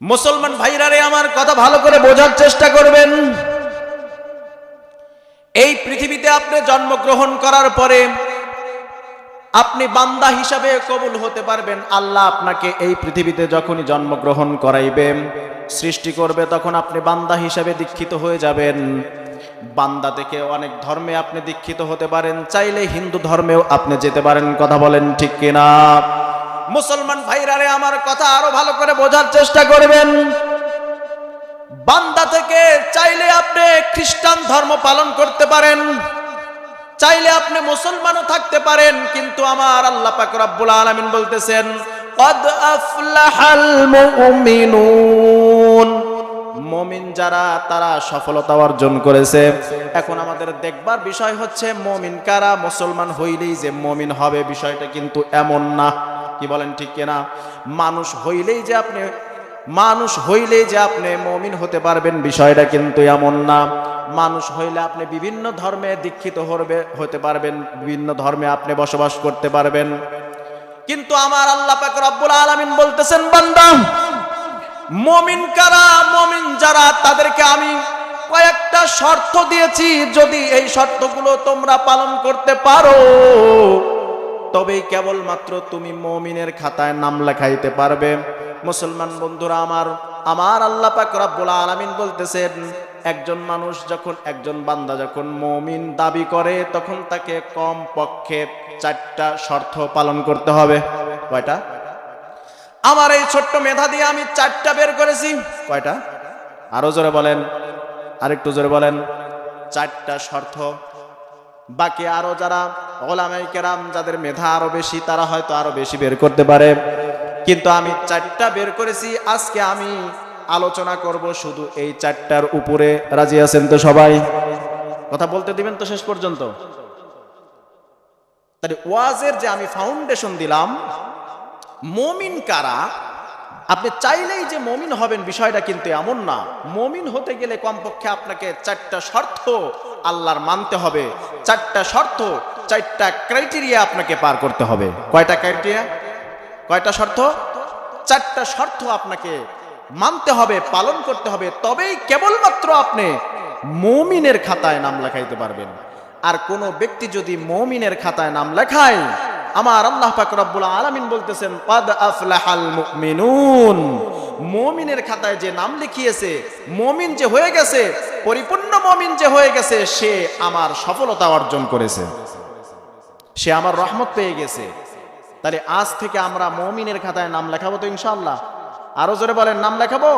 মুসলমান ভাইরারে আমার কথা ভালো করে বোঝার চেষ্টা করবেন। এই পৃথিবীতে আপনি জন্মগ্রহণ করার পরে আপনি বান্দা হিসাবে কবুল হতে পারবেন। আল্লাহ আপনাকে এই পৃথিবীতে যখনই জন্মগ্রহণ করাইবে, সৃষ্টি করবে, তখন আপনি বান্দা হিসাবে দীক্ষিত হয়ে যাবেন। বান্দা থেকে অনেক ধর্মে আপনি দীক্ষিত হতে পারেন, চাইলে হিন্দু ধর্মেও আপনি যেতে পারেন। কথা বলেন ঠিক কিনা? মুসলমান ভাইরারে আমার কথা আরও ভালো করে বোঝার চেষ্টা করবেন। বান্দা থেকে চাইলে আপনি খ্রিস্টান ধর্ম পালন করতে পারেন, চাইলে আপনি মুসলমানও থাকতে পারেন, কিন্তু আমার আল্লাহ পাক রব্বুল আলামিন বলতেছেন, কদ আফলাহাল মুমিনুন। মমিন যারা, তারা সফলতা অর্জন করেছে। এখন আমাদের দেখবার বিষয় হচ্ছে, মমিন কারা? মুসলমান হইলেই যে মমিন হবে, বিষয়টা কিন্তু এমন না। কি বলেন ঠিক কিনা? মানুষ হইলেই যে আপনি, মানুষ হইলে যে আপনি মমিন হতে পারবেন বিষয়টা কিন্তু এমন না। মানুষ হইলে আপনি বিভিন্ন ধর্মে দীক্ষিত হবে হতে পারবেন, বিভিন্ন ধর্মে আপনি বসবাস করতে পারবেন। কিন্তু আমার আল্লাহ পাক রব্বুল আলামিন বলতেছেন, বান্দা, মমিন কারা? মমিন যারা, তাদেরকে আমি কয়েকটা শর্ত দিয়েছি। যদি এই শর্তগুলো তোমরা পালন করতে পারো তবেই কেবলমাত্র তুমি মমিনের খাতায় নাম লেখাইতে পারবে। মুসলমান বন্ধুরা আমার আমার আল্লাহ পাক রব্বুল আলামিন বলতেছেন, একজন মানুষ যখন, একজন বান্দা যখন মমিন দাবি করে, তখন তাকে কম পক্ষে চারটা শর্ত পালন করতে হবে। কয়টা? আমার এই ছোট্ট মেধা দিয়ে আমি চারটা বের করেছি। কয়টা? আরও জোরে বলেন। আরেকটু জোরে বলেন। চারটা শর্ত বাকি আরও যারা ওলামাই কেরাম, যাদের মেধা আরও বেশি, তারা হয়তো আরও বেশি বের করতে পারে। কিন্তু আমি চারটা বের করেছি, আজকে আমি আলোচনা করব শুধু এই চারটার উপরে। রাজি আছেন তো সবাই? কথা বলতে দিবেন তো শেষ পর্যন্ত? ওয়াজের যে আমি ফাউন্ডেশন দিলাম, মমিন কারা আপনি চাইলেই যে মমিন হবেন, বিষয়টা কিন্তু এমন না। মমিন হতে গেলে কমপক্ষে আপনাকে চারটা শর্ত আল্লাহর মানতে হবে। চারটা শর্ত, চারটা ক্রাইটেরিয়া আপনাকে পার করতে হবে। কয়টা ক্রাইটেরিয়া কয়টা শর্ত? চারটা শর্ত আপনাকে মানতে হবে, পালন করতে হবে। তবেই কেবলমাত্র আপনি মমিনের খাতায় নাম লেখাইতে পারবেন। আর কোনো ব্যক্তি যদি মমিনের খাতায় নাম লেখায় আমার আল্লাহ পাক রব্বুল আলামিন বলতেছেন, কদ আফলাহাল মুমিনুন। মুমিনের খাতায় যে নাম লিখিয়েছে, মুমিন যে হয়ে গেছে, পরিপূর্ণ মুমিন যে হয়ে গেছে, সে আমার সফলতা অর্জন করেছে। সে আমার রহমত পেয়ে গেছে। তাহলে আজ থেকে আমরা মুমিনের খাতায় নাম লেখাবো তো ইনশাআল্লাহ। আরও জোরে বলেন, নাম লেখাবো?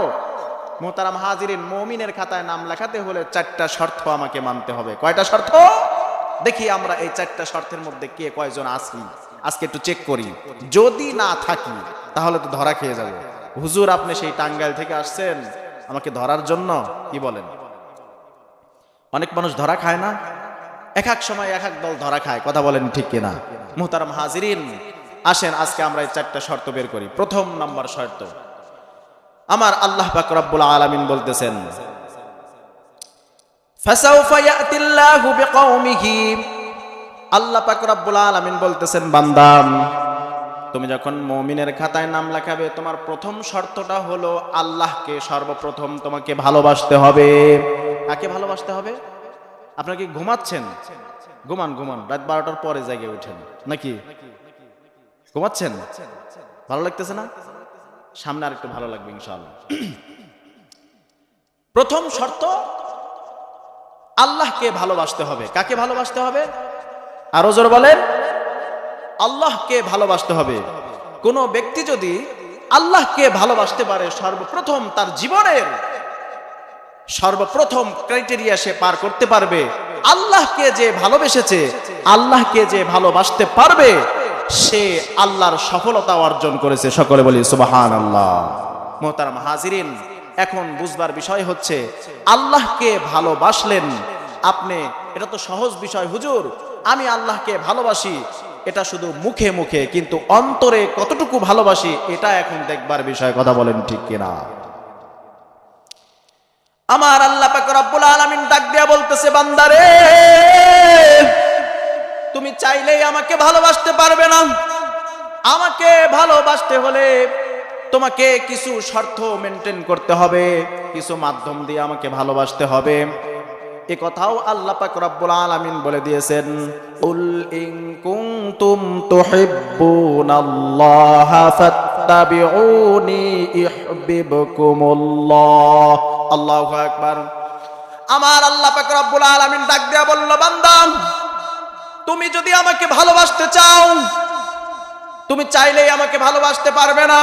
মোহতারাম হাজিরিন, মুমিনের খাতায় নাম লেখাতে হলে চারটা শর্ত আমাকে মানতে হবে। কয়টা শর্ত? দেখি আমরা এই চারটা শর্তের মধ্যে কে কয়জন আসি আজকে একটু চেক করি। যদি না থাকি, তাহলে তো ধরা খেয়ে যাব। হুজুর, আপনি সেই টাঙ্গাইল থেকে আসছেন, আমাকে ধরার জন্য কি বলেন? অনেক মানুষ ধরা খায় না? এক এক সময় এক এক দল ধরা খায়, কথা বলেন ঠিক কিনা? মুহতারাম হাজিরিন, আসেন, আজকে আমরা এই চারটা শর্ত বের করি। প্রথম নাম্বার শর্ত, আমার আল্লাহ পাক রব্বুল আলামিন বলতেছেন, ফাসাউফা ইয়াতিল্লাহু বিকওমিহি। আল্লাহ পাক রব্বুল আলামিন বলতেছেন বান্দাম তুমি যখন মুমিনের খাতায় নাম লেখাবে, তোমার প্রথম শর্তটা হলো আল্লাহকে সর্বপ্রথম তোমাকে ভালোবাসতে হবে। কাকে ভালোবাসতে হবে? আপনারা কি ঘুমাচ্ছেন? ঘুমান ঘুমান, রাত বারোটার পরে জায়গায় উঠেন, নাকি? ঘুমাচ্ছেন? ভালো লাগতেছে না? সামনে আর একটু ভালো লাগবে, ইনশাআল্লাহ। প্রথম শর্ত, আল্লাহকে ভালোবাসতে হবে। কাকে ভালোবাসতে হবে? আরও জোর বলেন, আল্লাহকে ভালোবাসতে হবে। কোন ব্যক্তি যদি আল্লাহকে ভালোবাসতে পারে, সর্বপ্রথম তার জীবনের সর্বপ্রথম ক্রাইটেরিয়া সে পার করতে পারবে। আল্লাহকে যে ভালোবেসেছে, আল্লাহকে যে ভালোবাসতে পারবে, সে আল্লাহর সফলতা অর্জন করেছে। সকলে বলি সুবাহান আল্লাহ মোহতারাম হাজিরিন, এখন বুঝবার বিষয় হচ্ছে, আল্লাহকে ভালোবাসলেন, আপনি, এটা তো সহজ বিষয় হুজুর আমি আল্লাহকে ভালোবাসি, এটা শুধু মুখে মুখে, কিন্তু অন্তরে কতটুকু ভালোবাসি, এটা এখন দেখবার বিষয়, কথা বলেন ঠিক কিনা? আমার আল্লাহ পাক রব্বুল আলামিন ডাক দিয়া বলতেছে, বান্দারে, তুমি চাইলেই আমাকে ভালোবাসতে পারবে না। আমাকে ভালোবাসতে হলে তোমাকে কিছু শর্ত মেনটেন করতে হবে, কিছু মাধ্যম দিয়ে আমাকে ভালোবাসতে হবে। এ কথাও আল্লাহ পাক রব্বুল আলামিন বলে দিয়েছেন, উল ইন কুনতুম তুহিব্বুনাল্লাহা ফাত্তাবিউনি ইউহিব্বুকুমুল্লাহ। আল্লাহু আকবার। আমার আল্লাহ পাক রব্বুল আলামিন ডাক দেয়া বলল, বান্দা, তুমি যদি আমাকে ভালোবাসতে চাও, তুমি চাইলেই আমাকে ভালোবাসতে পারবে না।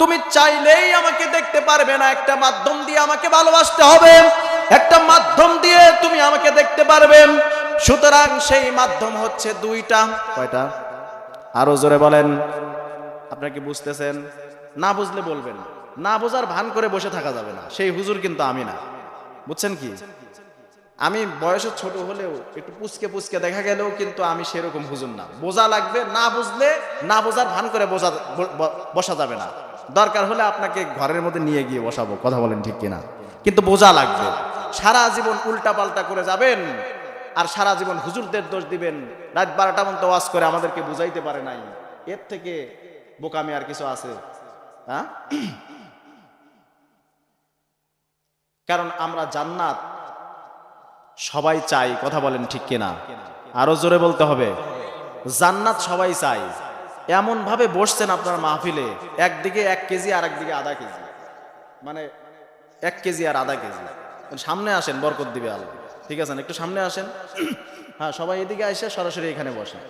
তুমি চাইলেই আমাকে দেখতে পারবে না। একটা মাধ্যম দিয়ে আমাকে ভালোবাসতে হবে। একটা মাধ্যম দিয়ে তুমি আমাকে দেখতে পারবে। সুতরাং সেই মাধ্যম হচ্ছে দুইটা। কয়টা? আরও জোরে বলেন। আপনারা কি বুঝতেছেন? না বুঝলে বলবেন। না বোঝার ভান করে বসে থাকা যাবে না। সেই হুজুর কিন্তু আমি না। বুঝছেন কি? আমি বয়সে ছোট হলেও একটু পুচকে পুচকে দেখা গেলেও কিন্তু আমি সেরকম হুজুর না। বোঝা লাগবে, না বুঝলে, না বোঝার ভান করে বোঝা বসা যাবে না। দরকার হলে আপনাকে ঘরের মধ্যে নিয়ে গিয়ে বসাবো। কথা বলেন ঠিক কিনা? কিন্তু বোঝা লাগবে। সারা জীবন উল্টা পাল্টা করে যাবেন আর সারা জীবন হুজুরদের দোষ দিবেন। রাত বারোটা মতো ওয়াজ করে আমাদেরকে বুঝাইতে পারে নাই। এর থেকে বোকামি আর কিছু আছে? হ্যাঁ? কারণ আমরা জান্নাত সবাই চাই, কথা বলেন ঠিক কিনা? আরও জোরে বলতে হবে। জান্নাত সবাই চাই। এমন ভাবে বসছেন আপনার মাহফিলে, একদিকে এক কেজি আর একদিকে আধা কেজি। মানে এক কেজি আর আধা কেজি। সামনে আসেন, বরকত দিবে আল্লাহ। ঠিক আছে একটু সামনে আসেন। হ্যাঁ সবাই এদিকে আসে সরাসরি এখানে বসেন।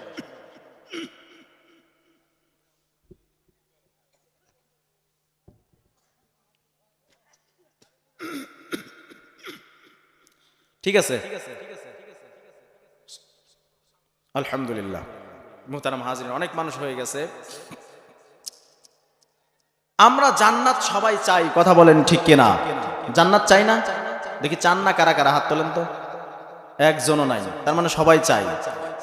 ঠিক আছে? আলহামদুলিল্লাহ। মুহতারাম হাজির অনেক মানুষ হয়ে গেছে। আমরা জান্নাত সবাই চাই, কথা বলেন ঠিক কিনা? জান্নাত চাই না? দেখি চান না, কারা কারা? হাত তোলেন তো। একজনও নাই। তার মানে সবাই চাই।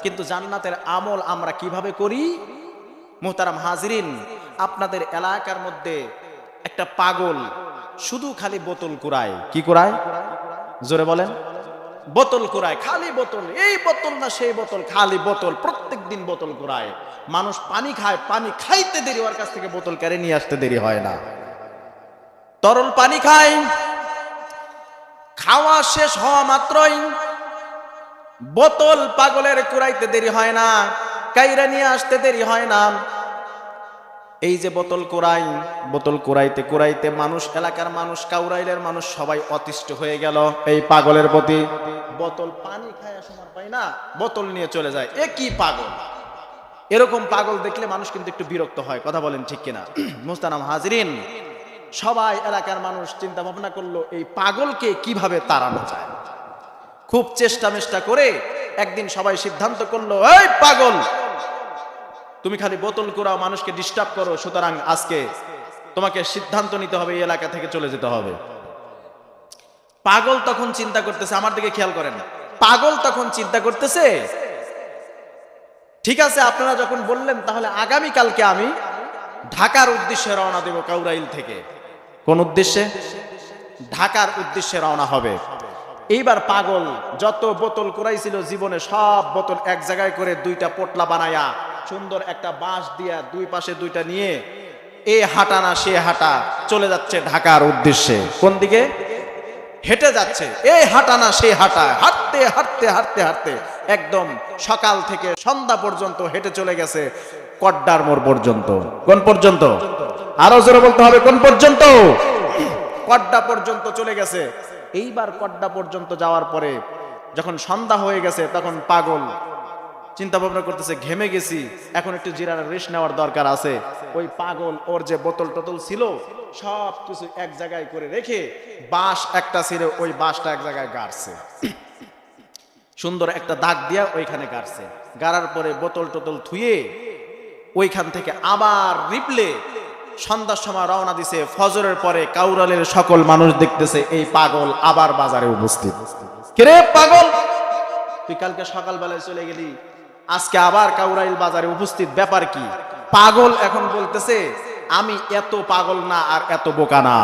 কিন্তু জান্নাতের আমল আমরা কীভাবে করি? মুহতারাম হাজরিন, আপনাদের এলাকার মধ্যে একটা পাগল শুধু খালি বোতল কুড়ায়। কি কুড়ায়? জোরে বলেন। বোতল কুড়ায়, খালি বোতল। এই বোতল না সেই বোতল, খালি বোতল। প্রত্যেক দিন বোতল কুড়ায়। মানুষ পানি খায়, পানি খাইতে দেরি, ওর কাছ থেকে বোতল কেড়ে নিয়ে আসতে দেরি হয় না। তরল পানি খায় খাওয়া শেষ হওয়া মাত্রই বোতল পাগলের কুড়াইতে দেরি হয় না, কাইরা নিয়ে আসতে দেরি হয় না। এই যে বোতল কোরাই বোতল কোরাইতে কোরাইতে মানুষ, এলাকার মানুষ, কাউরাইলের মানুষ সবাই অতিষ্ঠ হয়ে গেল। এই পাগলের প্রতি বোতল পানি খায় সময় পাই না, বোতল নিয়ে চলে যায়। এ কি পাগল? এরকম পাগল দেখলে মানুষ কিন্তু একটু বিরক্ত হয়, কথা বলেন ঠিক কিনা। মুস্তানাম হাজরিন সবাই এলাকার মানুষ চিন্তা ভাবনা করল, এই পাগলকে কীভাবে তাড়ানো যায়? খুব চেষ্টা মেষ্টা করে একদিন সবাই সিদ্ধান্ত করল, এই পাগল, তুমি খালি বোতল কুড়াও, মানুষকে ডিস্টার্ব করো, সুতরাং আজকে তোমাকে সিদ্ধান্ত নিতে হবে, এই এলাকা থেকে চলে যেতে হবে। পাগল তখন চিন্তা করতেছে, আমার দিকে খেয়াল করেন, পাগল তখন চিন্তা করতেছে, ঠিক আছে, আপনারা যখন বললেন, তাহলে আগামী কালকে আমি ঢাকার উদ্দেশ্যে রওনা দেব কাউরাইল থেকে। কোন উদ্দেশ্যে? ঢাকার উদ্দেশ্যে রওনা হবে। এইবার পাগল, যত বোতল কুড়াইছিল জীবনে সব বোতল এক জায়গায় করে দুইটা পোটলা বানায়া, সুন্দর একটা বাঁশ দিয়া দুই পাশে দুইটা নিয়ে, এ হাঁটা না সে হাঁটা, চলে যাচ্ছে ঢাকার উদ্দেশ্যে। কোন দিকে? হেঁটে যাচ্ছে এই হাঁটা না সে হাঁটা, হাঁটতে হাঁটতে হাঁটতে হাঁটতে, একদম সকাল থেকে সন্ধ্যা পর্যন্ত হেঁটে চলে গেছে। কড্ডার মোড় পর্যন্ত। কোন পর্যন্ত? আরও জোরে বলতে হবে, কোন পর্যন্ত? কড্ডা পর্যন্ত চলে গেছে। এইবার কড্ডা পর্যন্ত যাওয়ার পরে যখন সন্ধ্যা হয়ে গেছে, তখন পাগল চিন্তা ভাবনা করতেছে, ঘেমে গেছি, এখন একটু জিরার রেস্ট নেওয়ার দরকার আছে। ওই পাগল, ওর যে বোতল টোতল ছিল, সব কিছু এক জায়গায় করে রেখে বাঁশ একটা ছিল ওই বাঁশটা এক জায়গায় গাড়ছে। সুন্দর একটা দাগ দিয়া ওইখানে গাড়ছে। গাড়ার পরে বোতল টোতল থুয়ে ওইখান থেকে আবার রিপলে সন্ধ্যার সময় রওনা দিছে। ফজরের পরে কাউরালের সকল মানুষ দেখতেছে এই পাগল আবার বাজারে উপস্থিত। কিরে পাগল? তুই কালকে সকালবেলায় চলে গেলি। আজকে আবার কাউরাইল বাজারে উপস্থিত। ব্যাপার কি? পাগল এখন বলতেছে, আমি এত পাগল না আর এত বোকা না।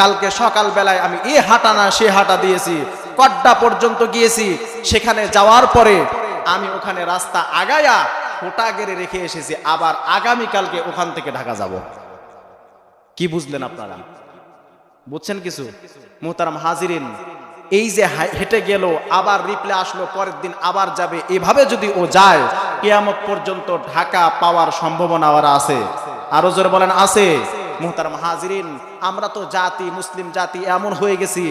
কালকে সকাল বেলায় আমি এ হাঁটা না, সে হাঁটা দিয়েছি। কড্ডা পর্যন্ত গিয়েছি। সেখানে যাওয়ার পরে আমি ওখানে রাস্তা আগায়া ফোটা গেড়ে রেখে এসেছি, আবার আগামীকালকে ওখান থেকে ঢাকা যাব। কি বুঝলেন আপনারা? বুঝছেন কিছু? মোহতারাম হাজিরিন, এই যে হেঁটে গেল, আবার রিপ্লে আসলো, পরের দিন আবার যাবে, এভাবে যদি ও যায়, কেয়ামত পর্যন্ত ঢাকা পাওয়ার সম্ভাবনা আছে। আরও জোরে বলেন, আছে। মোহতারাম হাজিরিন আমরা তো জাতি, মুসলিম জাতি এমন হয়ে গেছি,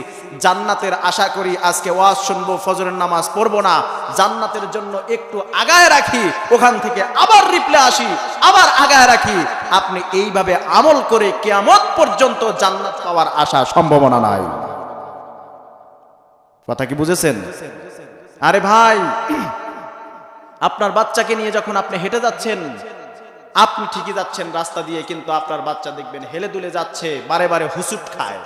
জান্নাতের আশা করি আজকে ওয়াজ শুনব, ফজরের নামাজ পড়ব না, জান্নাতের জন্য একটু আগায় রাখি, ওখান থেকে আবার রিপ্লে আসি, আবার আগায় রাখি। আপনি এইভাবে আমল করে কেয়ামত পর্যন্ত জান্নাত পাওয়ার আশা সম্ভাবনা নাই। কথা কি বুঝেছেন? আরে ভাই, আপনার বাচ্চাকে নিয়ে যখন আপনি হেঁটে যাচ্ছেন আপনি ঠিকই যাচ্ছেন রাস্তা দিয়ে, কিন্তু আপনার বাচ্চা দেখবেন হেলে দুলে যাচ্ছে, বারে বারে হুসুট খায়।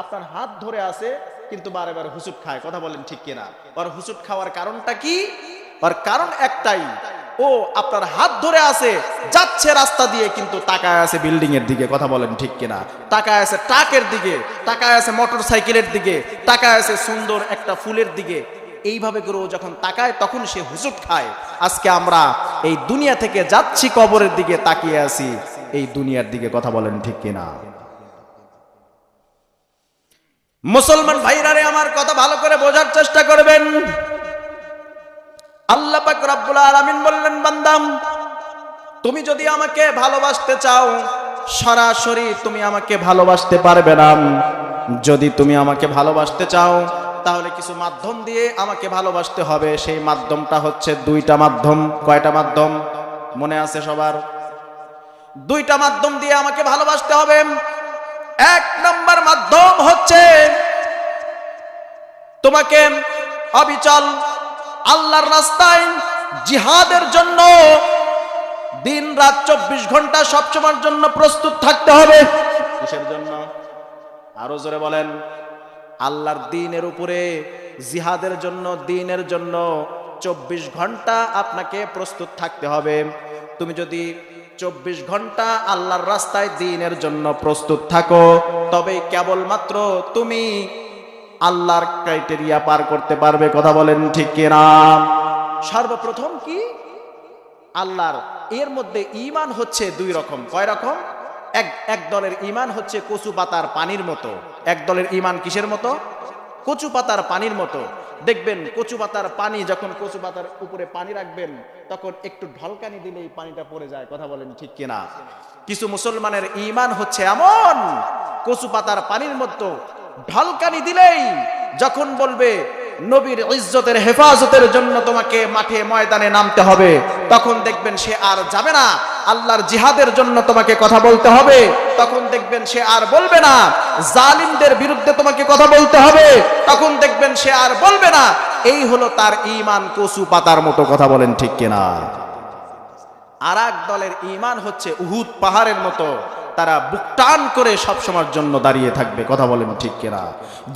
আপনার হাত ধরে আছে, কিন্তু বারে বারে হুসুট খায়। কথা বলেন ঠিক কিনা? ওর হুসুট খাওয়ার কারণটা কি? ওর কারণ একটাই, ও আপনার হাত ধরে আছে, যাচ্ছে রাস্তা দিয়ে, কিন্তু তাকায় আছে বিল্ডিং এর দিকে। কথা বলেন ঠিক কিনা? তাকায় আছে ট্রাকের দিকে, তাকায় আছে মোটর সাইকেলের দিকে, তাকায় আছে সুন্দর একটা ফুলের দিকে। এইভাবে করে ও যখন তাকায়, তখন সে হুজুট খায়। আজকে আমরা এই দুনিয়া থেকে যাচ্ছি, কবরের দিকে তাকিয়ে আছি। এই দুনিয়ার দিকে কথা বলেন ঠিক কিনা? মুসলমান ভাইরারে আমার কথা ভালো করে বোঝার চেষ্টা করবেন। আল্লাহ পাক রব্বুল আলামিন বললেন, বান্দাম, তুমি যদি আমাকে ভালোবাসতে চাও, সরাসরি তুমি আমাকে ভালোবাসতে পারবে না। যদি তুমি আমাকে ভালোবাসতে চাও তাহলে কিছু মাধ্যম দিয়ে আমাকে ভালোবাসতে হবে। সেই মাধ্যমটা হচ্ছে দুইটা মাধ্যম। কয়টা মাধ্যম? মনে আছে সবার? দুইটা মাধ্যম দিয়ে আমাকে ভালোবাসতে হবে। এক নম্বর মাধ্যম হচ্ছে তোমাকে অবিচল আল্লাহর রাস্তায় জিহাদের জন্য দিন রাত চব্বিশ ঘণ্টা সবসময়ের জন্য প্রস্তুত থাকতে হবে। কিসের জন্য? আরও জোরে বলেন। আল্লাহর দিনের উপরে, জিহাদের জন্য, দিনের জন্য চব্বিশ ঘণ্টা আপনাকে প্রস্তুত থাকতে হবে। তুমি যদি চব্বিশ ঘণ্টা আল্লাহর রাস্তায় দিনের জন্য প্রস্তুত থাকো তবে কেবলমাত্র তুমি আল্লাহর ক্রাইটেরিয়া পার করতে পারবে, কথা বলেন ঠিক কিনা? সর্বপ্রথম কি? আল্লাহর, এর মধ্যে ইমান হচ্ছে দুই রকম। কয় রকম? এক এক দলের ইমান হচ্ছে কচু পাতার পানির মতো। এক দলের ইমান কিসের মতো? কচু পাতার পানির মতো। দেখবেন কচু পাতার পানি যখন কচু পাতার উপরে পানি রাখবেন, তখন একটু ঢলকানি দিলেই পানিটা পড়ে যায়। কথা বলেন ঠিক কিনা? কিছু মুসলমানের ইমান হচ্ছে এমন, কচু পাতার পানির মতো ঢলকানি দিলেই যখন বলবে, নবীর ইজ্জতের হেফাজতের জন্য তোমাকে মাঠে ময়দানে নামতে হবে, তখন দেখবেন সে আর যাবে না। আল্লাহর জিহাদের জন্য তোমাকে কথা বলতে হবে। তখন দেখবেন সে আর বলবে না। জালিমদের বিরুদ্ধে তোমাকে কথা বলতে হবে। তখন দেখবেন সে আর বলবে না। এই হলো তার ইমান কচু পাতার মতো কথা বলেন ঠিক কিনা। আর এক দলের ইমান হচ্ছে উহুদ পাহাড়ের মতো। তারা বুক টান করে সবসময়ের জন্য দাঁড়িয়ে থাকবে, কথা বলেন ঠিক কিনা।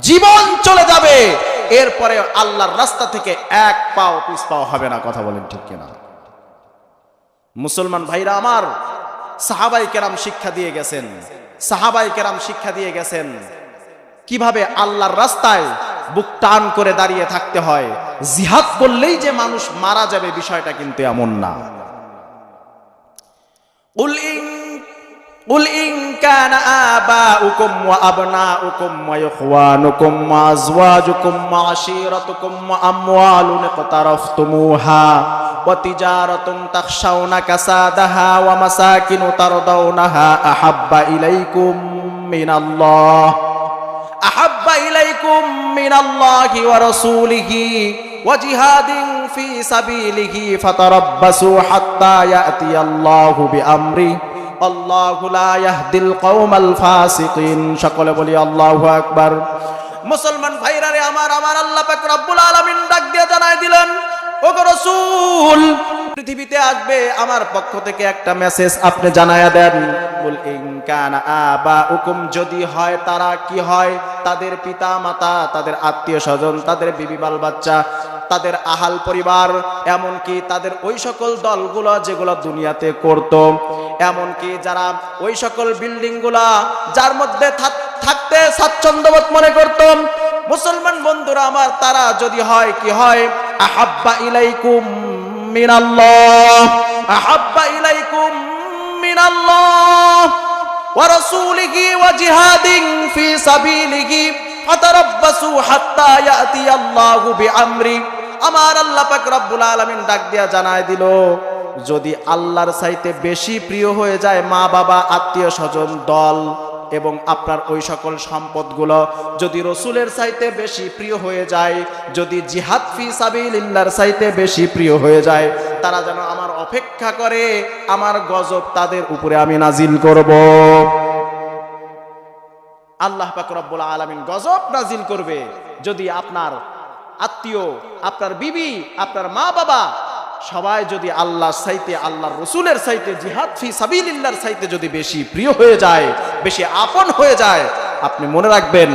জীবন চলে যাবে। এরপরে আল্লাহর রাস্তা থেকে এক পাও পিস পাও হবে না, কথা বলেন ঠিক কিনা। মুসলমান ভাইরা আমার, সাহাবাই কেরাম শিক্ষা দিয়ে গেছেন। সাহাবাই কেরাম শিক্ষা দিয়ে গেছেন। কীভাবে আল্লাহর রাস্তায় বুক টান করে দাঁড়িয়ে থাকতে হয়, জিহাদ করলেই যে মানুষ মারা যাবে বিষয়টা কিন্তু এমন না। উল قل إن كان آباؤكم وأبناؤكم وإخوانكم وأزواجكم وعشيرتكم وأموال اقترفتموها وتجارة تخشون كسادها ومساكن ترضونها أحب إليكم من الله أحب إليكم من الله ورسوله وجهاد في سبيله فتربصوا حتى يأتي الله بأمره. আল্লাহুল কৌমাল ফাসিকিন। সকলে বলি আল্লাহ আকবার। মুসলমান ভাইরারে আমার আমার আল্লাহ পাক রব্বুল আলামিন ডাক দিয়ে জানাই দিলেন পৃথিবীতে আসবে আমার পক্ষ থেকে একটা মেসেজ আপনি জানায়া দেন। যদি হয় তারা কি হয়? তাদের পিতা মাতা তাদের আত্মীয় স্বজন তাদের বিবি বাল বাচ্চা তাদের আহাল পরিবার, এমনকি তাদের ওই সকল দলগুলো যেগুলো দুনিয়াতে করত, এমনকি যারা ওই সকল বিল্ডিংগুলা, যার মধ্যে থাকতে স্বাচ্ছন্দ্যবোধ মনে করতাম। মুসলমান বন্ধুরা আমার, তারা যদি হয় কি হয়? আহাব্বা ইলাইকুম মিনাল্লাহ। আহাব্বা ইলাইকুম মিনাল্লাহ। ওয়া রাসূলিহি ওয়া জিহাদিন ফি সাবিলিহি। ফাতারাব্বাসু হাত্তা ইয়াতি আল্লাহু বিআমরি। আমার আল্লাহ পাক রব্বুল আলামিন ডাক দিয়া জানায় দিল, যদি আল্লাহর চাইতে বেশি প্রিয় হয়ে যায় মা বাবা আত্মীয় স্বজন দল এবং আপনার ওই সকল সম্পদগুলো যদি রসুলের চাইতে বেশি প্রিয় হয়ে যায়, যদি জিহাদ ফি সাবিলিল্লাহর চাইতে বেশি প্রিয় হয়ে যায়, তারা যেন আমার অপেক্ষা করে, আমার গজব তাদের উপরে আমি নাজিল করব। আল্লাহ পাক রব্বুল আলামিন গজব নাজিল করবে। যদি আপনার আত্মীয়, আপনার বিবি, আপনার মা বাবা সবাই যদি আল্লাহর সাইতে আল্লাহর রসুলের সাইতে জিহাদ ফি সাবিলিল্লাহর সাইতে যদি বেশি প্রিয় হয়ে যায়, বেশি আপন হয়ে যায়, আপনি মনে রাখবেন,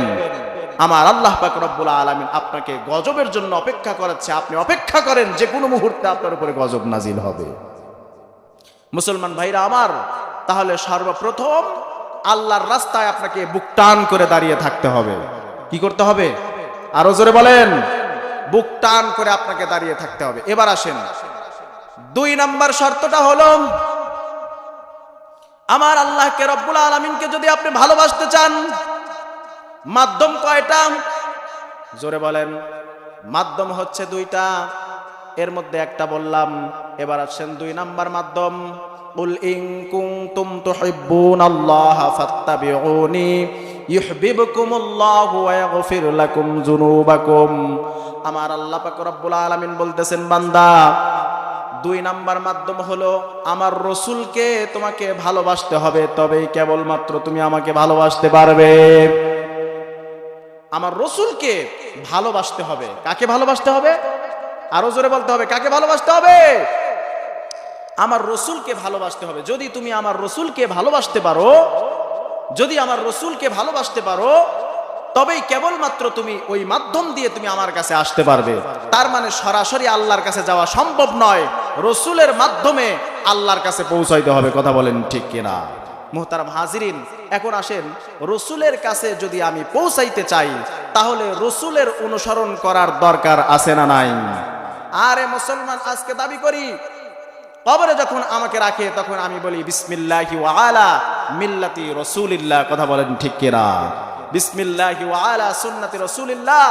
আমার আল্লাহ পাক রব্বুল আলামিন আপনাকে গজবের জন্য অপেক্ষা করাচ্ছে। আপনি অপেক্ষা করেন যে কোনো মুহূর্তে আপনার উপরে গজব নাজিল হবে। মুসলমান ভাইরা আমার, তাহলে সর্বপ্রথম আল্লাহর রাস্তায় আপনাকে বুক টান করে দাঁড়িয়ে থাকতে হবে। কি করতে হবে? আরও জোরে বলেন। বুক টান করে আপনাকে দাঁড়িয়ে থাকতে হবে। এবার আসেন। দুই নাম্বার শর্তটা হলো আমার আল্লাহকে রব্বুল আলমিনকে যদি আপনি ভালোবাসতে চান মাধ্যম কয়টা জোরে বলেন মাধ্যম হচ্ছে দুইটা এর মধ্যে একটা বললাম এবার আসছেন দুই নাম্বার মাধ্যম قل إن كنتم تحبون الله فاتبعوني يحببكم الله ويغفر لكم ذنوبكم আমার আল্লাহ পাক রব্বুল আলামিন বলতেছেন বান্দা দুই নাম্বার মাধ্যম হলো, আমার রসুলকে তোমাকে ভালোবাসতে হবে, তবেই কেবলমাত্র তুমি আমাকে ভালোবাসতে পারবে। আমার রসুলকে ভালোবাসতে হবে। কাকে ভালোবাসতে হবে? আরও জোরে বলতে হবে, কাকে ভালোবাসতে হবে? আমার রসুলকে ভালোবাসতে হবে। যদি তুমি আমার রসুলকে ভালোবাসতে পারো, যদি আমার রসুলকে ভালোবাসতে পারো, তবেই কেবলমাত্র তুমি ওই মাধ্যম দিয়ে তুমি আমার কাছে আসতে পারবে। তার মানে সরাসরি আল্লাহর কাছে যাওয়া সম্ভব নয়। রসুলের মাধ্যমে আল্লাহর কাছে পৌঁছাইতে হবে, কথা বলেন ঠিক কিনা? মোহতারাম হাজিরিন, এখন আসেন, রসুলের কাছে যদি আমি পৌঁছাইতে চাই, তাহলে রসুলের অনুসরণ করার দরকার আছে না নাই? আরে মুসলমান, আজকে দাবি করি, কবরে যখন আমাকে রাখে, তখন আমি বলি, বিসমিল্লাহি আলা মিল্লাতি রসুলিল্লাহ কথা বলেন ঠিক কিনা? বিসমিল্লাহি আলা সুন্নাতি রসুলিল্লাহ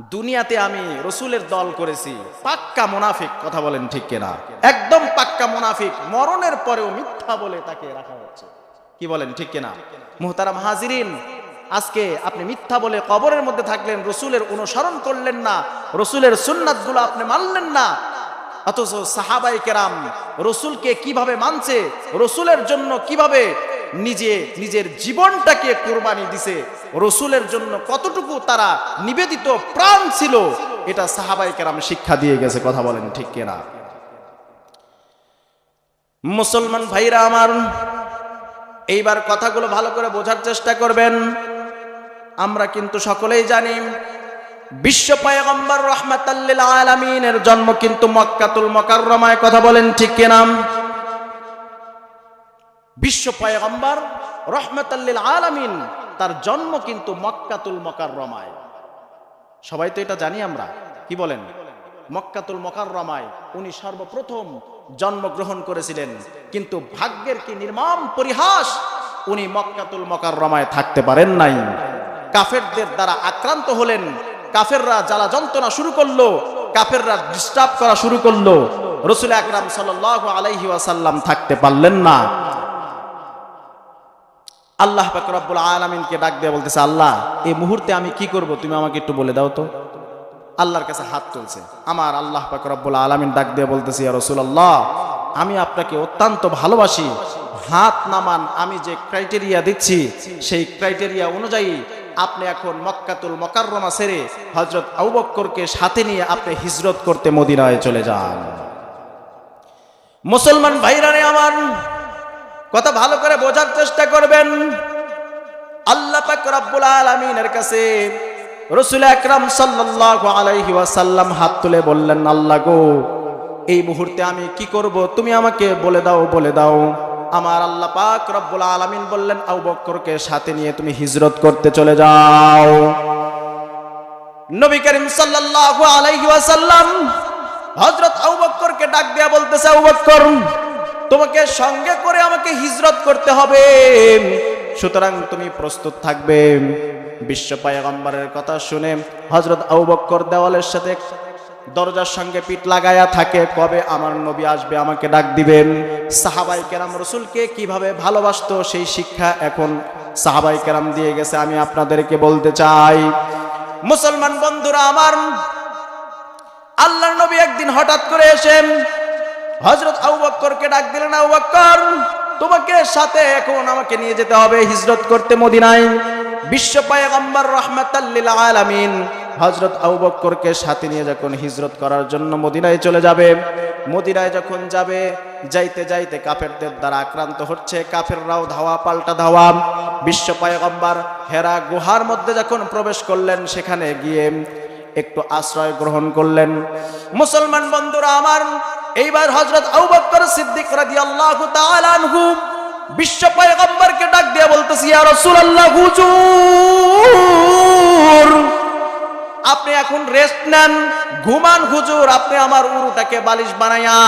দুনিয়াতে আমি রসুলের দল করেছি। পাক্কা মুনাফিক, কথা বলেন ঠিক কিনা? একদম পাক্কা মুনাফিক, মরণের পরেও মিথ্যা বলে তাকে রাখা হচ্ছে। কি বলেন ঠিক কিনা? মুহতারাম হাজিরিন, আজকে আপনি মিথ্যা বলে কবরের মধ্যে থাকলেন, রসুলের অনুসরণ করলেন না, রসুলের সুন্নাতগুলো আপনি মানলেন না। অথচ সাহাবাই কেরাম, রসুলকে কীভাবে মানছে, রসুলের জন্য কীভাবে নিজে, নিজের জীবনটাকে কোরবানি দিছে। রসুলের জন্য কতটুকু তারা নিবেদিত প্রাণ ছিল, এটা সাহাবাই কেরাম শিক্ষা দিয়ে গেছে, কথা বলেন ঠিক কিনা? মুসলমান ভাইরা আমার, এইবার কথাগুলো ভালো করে বোঝার চেষ্টা করবেন। আমরা কিন্তু সকলেই জানি, বিশ্ব পয়গম্বর রহমাতাল্লিল আলামিনের জন্ম কিন্তু মক্কাতুল মকাররমায়, কথা বলেন ঠিক কিনা? বিশ্ব পয়গম্বর রহমাতাল্লিল আলামিন, তার জন্ম কিন্তু মক্কাতুল মকার রমায় সবাই তো এটা জানি আমরা। কি বলেন? মক্কাতুল মকার রমায় উনি সর্বপ্রথম জন্মগ্রহণ করেছিলেন। কিন্তু ভাগ্যের কি নির্মম পরিহাস, উনি মক্কাতুল মকার রমায় থাকতে পারেন নাই। কাফেরদের দ্বারা আক্রান্ত হলেন। কাফেররা জ্বালা যন্ত্রণা শুরু করল। কাফেররা ডিস্টার্ব করা শুরু করল। রসুল আকরাম সাল আলাইহি ওয়াসাল্লাম থাকতে পারলেন না। আল্লাহ রব্বুল আলমিনকে ডাক দিয়ে বলতেছে, আল্লাহ, এই মুহূর্তে আমি কি করব? তুমি আমাকে একটু বলে দাও তো। আল্লাহর কাছে হাত তুলছে। আমার আল্লাহ পাক আলমিন ডাক দিয়ে বলতেছি রসুল আল্লাহ আমি আপনাকে অত্যন্ত ভালোবাসি। হাত নামান, আমি যে ক্রাইটেরিয়া দিচ্ছি, সেই ক্রাইটেরিয়া অনুযায়ী আপনি এখন মক্কাতুল মকাররমা সেরে হজরত আউবক্করকে সাথে নিয়ে আপনি হিজরত করতে মদিনায় চলে যান। মুসলমান ভাইরানে আমার কথা ভালো করে বোঝার চেষ্টা করবেন। আল্লাহ রব্বুল আলামিনের কাছে রসুল আকরাম সাল্লাল্লাহু আলাইহি ওয়াসাল্লাম হাত তুলে বললেন, আল্লাহ গো, এই মুহূর্তে আমি কি করব? তুমি আমাকে বলে দাও বলে দাও। আমার আল্লাহ পাক রব্বুল আলামিন বললেন, আবু বকরকে সাথে নিয়ে তুমি হিজরত করতে চলে যাও। নবী করিম সাল্লাল্লাহু আলাইহি ওয়াসাল্লাম হযরত আবু বকরকে ডাক দেয়া বলতেছে, আবু বকর তোমাকে সঙ্গে করে আমাকে হিজরত করতে হবে। সুতরাং তুমি প্রস্তুত থাকবে। বিশ্ব পায়গম্বরের কথা শুনে হজরত আবু বক্কর দেওয়ালের সাথে দরজার সঙ্গে পিঠ লাগায়া থাকে, কবে আমার নবী আসবে আমাকে ডাক দিবেন? সাহাবাই কেরাম রসুলকে কীভাবে ভালোবাসতো সেই শিক্ষা এখন সাহাবাই কেরাম দিয়ে গেছে। আমি আপনাদেরকে বলতে চাই, মুসলমান বন্ধুরা আমার, আল্লাহর নবী একদিন হঠাৎ করে এসেন হজরত আবু ডাক দিলেন, আবু তোমাকে সাথে এখন আমাকে নিয়ে যেতে হবে হিজরত করতে মদিনায়। বিশ্ব পায়গম্বর রহমাতাল্লিল আলামিন হজরত আবু সাথে নিয়ে যখন হিজরত করার জন্য মদিনায় চলে যাবে, মদিনায় যখন যাবে, যাইতে যাইতে কাফেরদের দ্বারা আক্রান্ত হচ্ছে, কাফেররাও ধাওয়া, পাল্টা ধাওয়া। বিশ্ব পায়গম্বর হেরা গুহার মধ্যে যখন প্রবেশ করলেন, সেখানে গিয়ে একটু আশ্রয় গ্রহণ করলেন। মুসলমান বন্ধুরা আমার এইবার হজরত আবু বকর সিদ্দিক রাদিয়াল্লাহু তাআলা আনহু বিশ্ব পয়গম্বরকে ডাক দিয়ে বলতেছি, ইয়া রাসূলুল্লাহ, হুজুর, আপনি এখন রেস্ট নেন, ঘুমান হুজুর, আপনি আমার উরুটাকে বালিশ বানাইয়া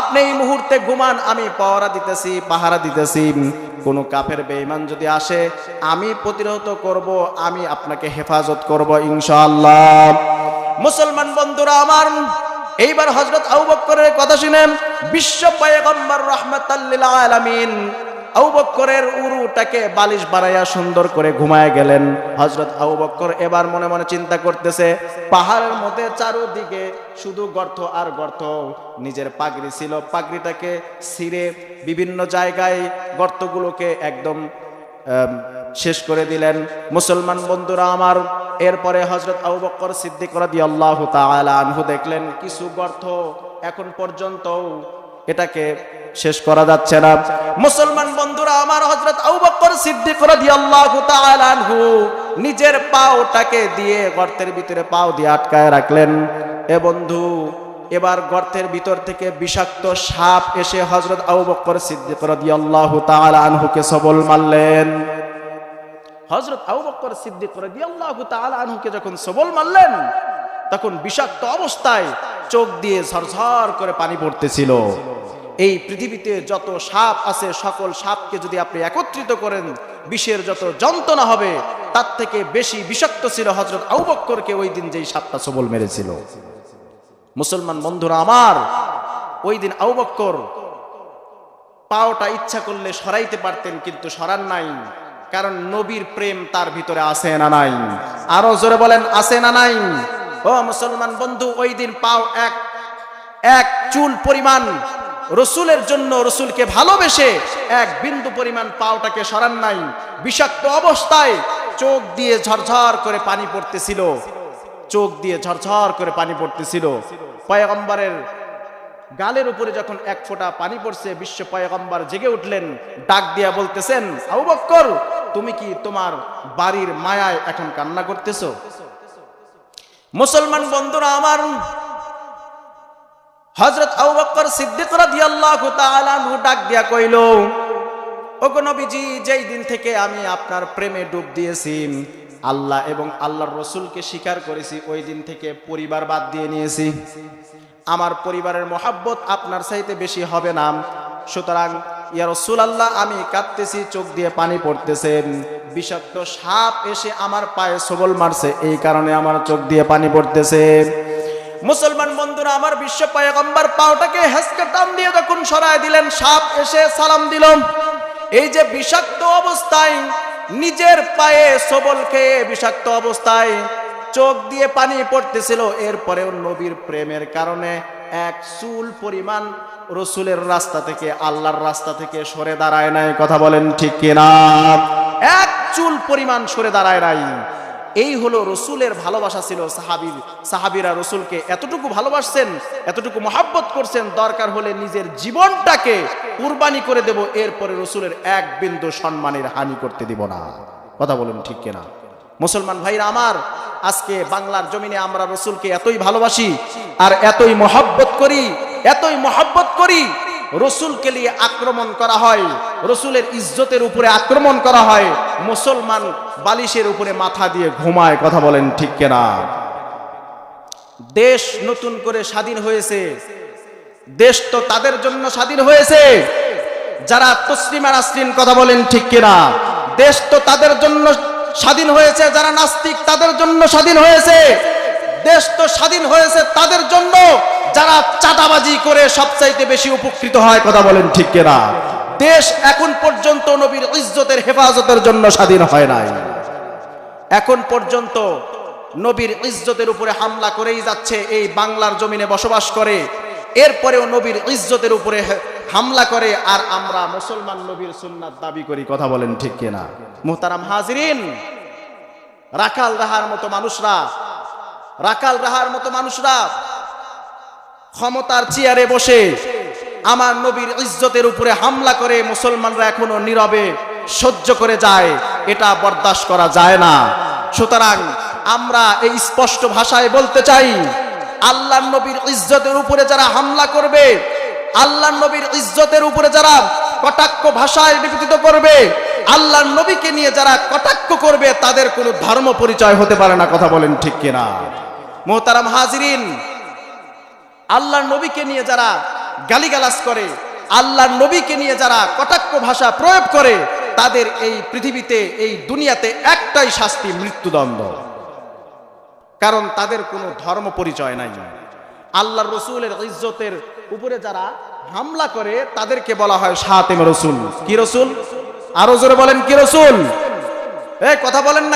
আপনি এই মুহূর্তে ঘুমান, আমি পাহারা দিতেছি পাহারা দিতেছি, কোন কাফের বেঈমান যদি আসে, আমি প্রতিরোধ করব, আমি আপনাকে হেফাজত করব ইনশাআল্লাহ। মুসলমান বন্ধুরা আমার এইবার হজরত আবু বক্করের কথা শুনেন বিশ্ব পয়গম্বর রহমাতাল্লিল আলামিন বক্করের উরুটাকে বালিশ বানাইয়া সুন্দর করে ঘুমায় গেলেন। হজরত আবু বক্কর এবার মনে মনে চিন্তা করতেছে, পাহাড়ের মধ্যে চারুদিকে শুধু গর্ত আর গর্ত। নিজের পাগড়ি ছিল, পাগড়িটাকে ছিঁড়ে বিভিন্ন জায়গায় গর্তগুলোকে একদম শেষ করে দিলেন। মুসলমান বন্ধুরা আমার, এরপরে হজরত আবু বক্কর সিদ্দিক রাদিয়াল্লাহু তাআলা আনহু দেখলেন, কিছু গর্ত এখন পর্যন্ত এটাকে শেষ করা যাচ্ছে না। মুসলমান বন্ধুরা আমার হজরত আবু বক্কর সিদ্দিক রাদিয়াল্লাহু তাআলা আনহু নিজের পাওটাকে দিয়ে গর্তের ভিতরে পাও দিয়ে আটকায় রাখলেন। এ বন্ধু, এবার গর্তের ভিতর থেকে বিষাক্ত সাপ এসে হজরত আবু বক্কর সিদ্দিক রাদিয়াল্লাহু তাআলা আনহুকে সবল মারলেন। হজরত আবু সিদ্দিক রাদিয়াল্লাহু তাআলা আনহুকে যখন সবল মারলেন, তখন বিষাক্ত অবস্থায় চোখ দিয়ে ঝরঝর করে পানি পড়তেছিল। এই পৃথিবীতে যত সাপ আছে, সকল সাপকে যদি আপনি একত্রিত করেন, বিষের যত যন্ত্রণা হবে, তার থেকে বেশি বিষাক্ত ছিল হজরত আবু বক্করকে ওই দিন যেই সাপটা সবল মেরেছিল। মুসলমান বন্ধুরা আমার, ওই দিন আবু বক্কর পাওটা ইচ্ছা করলে সরাইতে পারতেন, কিন্তু সরান নাই। কারণ নবীর প্রেম তার ভিতরে আছে না নাই? আরও জোরে বলেন, আছে না নাই? ও মুসলমান বন্ধু, ওই দিন পাও এক এক চুল পরিমাণ রসুলের জন্য রসুলকে ভালোবেসে এক বিন্দু পরিমাণ পাওটাকে সরান নাই। বিষাক্ত অবস্থায় চোখ দিয়ে ঝরঝর করে পানি পড়তেছিল। চোখ দিয়ে ঝরঝর করে পানি পড়তেছিল। পয়গম্বরের গালের উপরে যখন এক ফোঁটা পানি পড়ছে, বিশ্ব পয়গম্বর জেগে উঠলেন, ডাক দিয়া বলতেছেন, আবু বক্কর তুমি কি তোমার বাড়ির মায়ায় এখন কান্না করতেছো? মুসলমান বন্ধুরা আমার হজরত সিদ্দিক ডাক দিয়া কইল যেই দিন থেকে আমি আপনার প্রেমে ডুব দিয়েছি, আল্লাহ এবং আল্লাহর রসুলকে স্বীকার করেছি, ওই দিন থেকে পরিবার বাদ দিয়ে নিয়েছি। আমার পরিবারের মহাব্বত আপনার চাইতে বেশি হবে না। সুতরাং, ইয়া রসুল আল্লাহ আমি কাঁদতেছি, চোখ দিয়ে পানি পড়তেছে। বিষাক্ত সাপ এসে আমার পায়ে সবল মারছে, এই কারণে আমার চোখ দিয়ে পানি পড়তেছে। মুসলমান বন্ধুরা, আমার বিশ্ব পায়গম্বর পাওটাকে হেসকে টান দিয়ে যখন সরায় দিলেন, সাপ এসে সালাম দিল। এই যে বিষাক্ত অবস্থায় নিজের পায়ে সবল খেয়ে বিষাক্ত অবস্থায় চোখ দিয়ে পানি পড়তেছিল, এরপরেও নবীর প্রেমের কারণে এক চুল পরিমাণ রসুলের রাস্তা থেকে, আল্লাহর রাস্তা থেকে সরে দাঁড়ায় নাই, কথা বলেন ঠিক কিনা? এক চুল পরিমাণ সরে দাঁড়ায় নাই। এই হলো রসুলের ভালোবাসা ছিল সাহাবির সাহাবিরা রসুলকে এতটুকু ভালোবাসছেন, এতটুকু মহাব্বত করছেন, দরকার হলে নিজের জীবনটাকে কুরবানি করে দেব, এরপরে রসুলের এক বিন্দু সম্মানের হানি করতে দিব না। কথা বলুন ঠিক কিনা? মুসলমান ভাইরা আমার, আজকে বাংলার জমিনে আমরা রসুলকে এতই ভালোবাসি আর এতই মহাব্বত করি এতই মহাব্বত করি, রসুলকে নিয়ে আক্রমণ করা হয়, রসুলের ইজ্জতের উপরে আক্রমণ করা হয়, মুসলমান বালিশের উপরে মাথা দিয়ে ঘুমায়, কথা বলেন ঠিক কেনা? দেশ নতুন করে স্বাধীন হয়েছে, দেশ তো তাদের জন্য স্বাধীন হয়েছে, যারা তসলিমা নাসরিন, কথা বলেন ঠিক কিনা? দেশ তো তাদের জন্য স্বাধীন হয়েছে, যারা নাস্তিক তাদের জন্য স্বাধীন হয়েছে দেশ তো স্বাধীন হয়েছে তাদের জন্য যারা চাঁদাবাজি করে সবচাইতে বেশি উপকৃত হয়, কথা বলেন ঠিক কিনা? দেশ এখন পর্যন্ত নবীর ইজ্জতের হেফাজতের জন্য স্বাধীন হয় নাই। এখন পর্যন্ত নবীর ইজ্জতের উপরে হামলা করেই যাচ্ছে, এই বাংলার জমিনে বসবাস করে। এরপরেও নবীর ইজ্জতের উপরে হামলা করে, আর আমরা মুসলমান নবীর সুন্নাত দাবি করি, কথা বলেন ঠিক কিনা? মুহতারাম হাজরিন, রাখাল রাহার মতো মানুষরা রাখাল রাহার মতো মানুষরা ক্ষমতার চেয়ারে বসে আমার নবীর ইজ্জতের উপরে হামলা করে মুসলমানরা এখনও নীরবে সহ্য করে যায়, এটা বরদাস্ত করা যায় না। সুতরাং আমরা এই স্পষ্ট ভাষায় বলতে চাই, আল্লাহ নবীর ইজ্জতের উপরে যারা হামলা করবে, আল্লাহ নবীর ইজ্জতের উপরে যারা কটাক্ষ ভাষায় নিবেদিত করবে, আল্লাহ নবীকে নিয়ে যারা কটাক্ষ করবে, তাদের কোনো ধর্ম পরিচয় হতে পারে না, কথা বলেন ঠিক কিনা? মোহতারাম হাজিরিন। আল্লাহর নবীকে নিয়ে যারা গালিগালাজ করে, আল্লাহর নবীকে নিয়ে যারা কটাক্ষ ভাষা প্রয়োগ করে, তাদের এই পৃথিবীতে, এই দুনিয়াতে একটাই শাস্তি, মৃত্যুদণ্ড। কারণ তাদের কোনো ধর্ম পরিচয় নাই। আল্লাহর রসুলের ইজ্জতের উপরে যারা হামলা করে, তাদেরকে বলা হয় সাতেম রসুল। কি রসুল? আরও জোরে বলেন, কি রসুল? এ, কথা বলেন না।